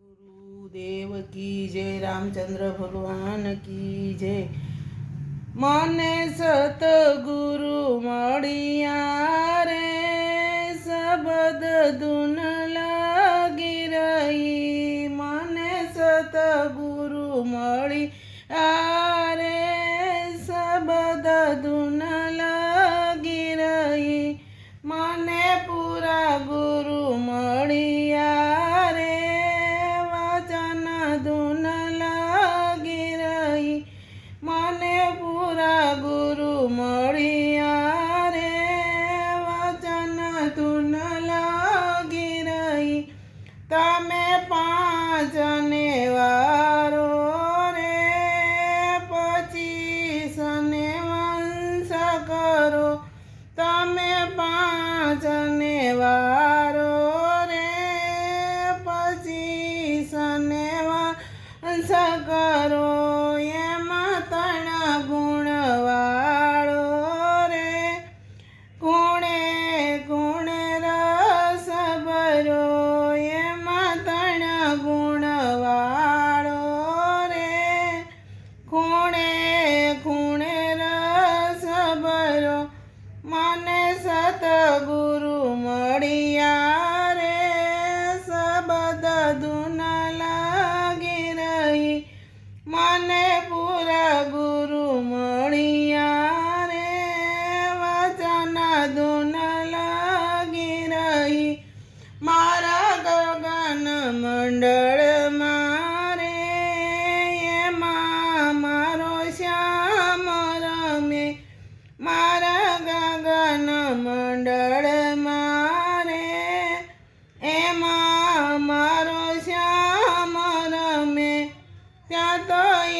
ગુરુદેવ કી જય રામચંદ્ર ભગવાન કી જય મને સતગુરુ મળ્યા રે શબદ ધૂન લાગી રહી મને સતગુરુ મળી રે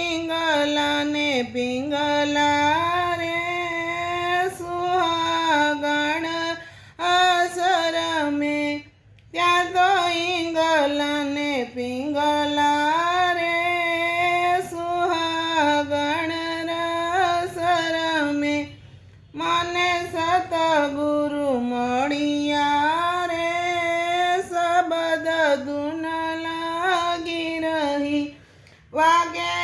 તો ને પિંગલા રે સુહાગણ અસર મે ત્યાં તો ઈંગલા ને પિંગલા રે સુહાગણ રસર મે મને સતગુરુ મળ્યા રે શબદ ધૂન લાગી વાગે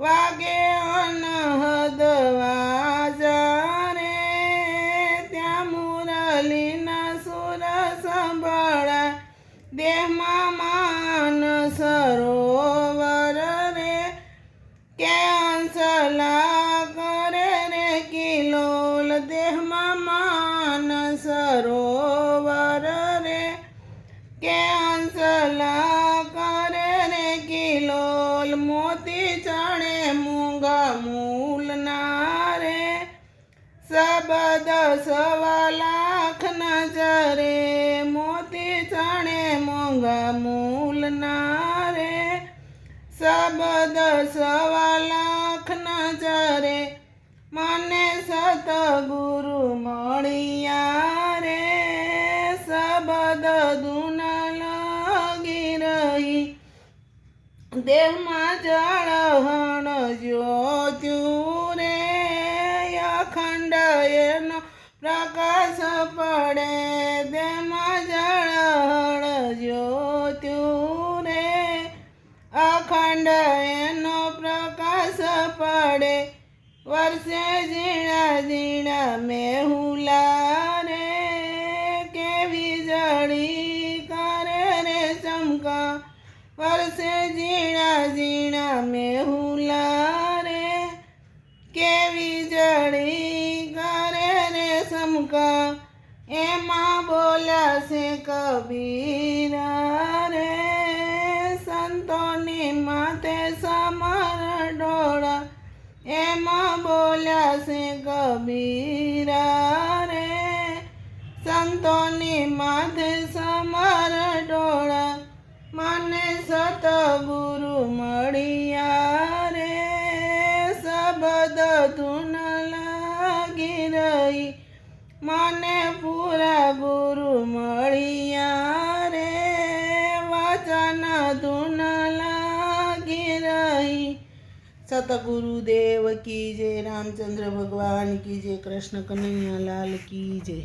વાગે અનહદ વાજા રે ત્યાં મુરલીના સુર સંભળ દેહમાં સવા લાખ નજરે મોતી ચણે મોંઘા મૂલ ના રે શબદ સવા લાખ નજરે મને સતગુરુ મળ્યા રે શબદ દુન લાગી રહી. દેહમાં જળહણ જ્યોત્યું પડે. વર્ષે ઝીણા ઝીણા મેહુલા રે કેવી જડી કરે રે ચમકા. વર્ષે ઝીણા ઝીણા મેહુલા રે કેવી જડી કરે રે સમકા એમાં બોલ્યા છે કબીરા રે સંતોની માથે ડોળા એમાં બોલ્યા છે કબીરા રે. સંતોની માથે સમર ડોળા. મને સતગુરુ મળ્યા સતગુરુદેવ કી જય રામચંદ્ર ભગવાન કી જય કૃષ્ણ કનૈયાલાલ કી જય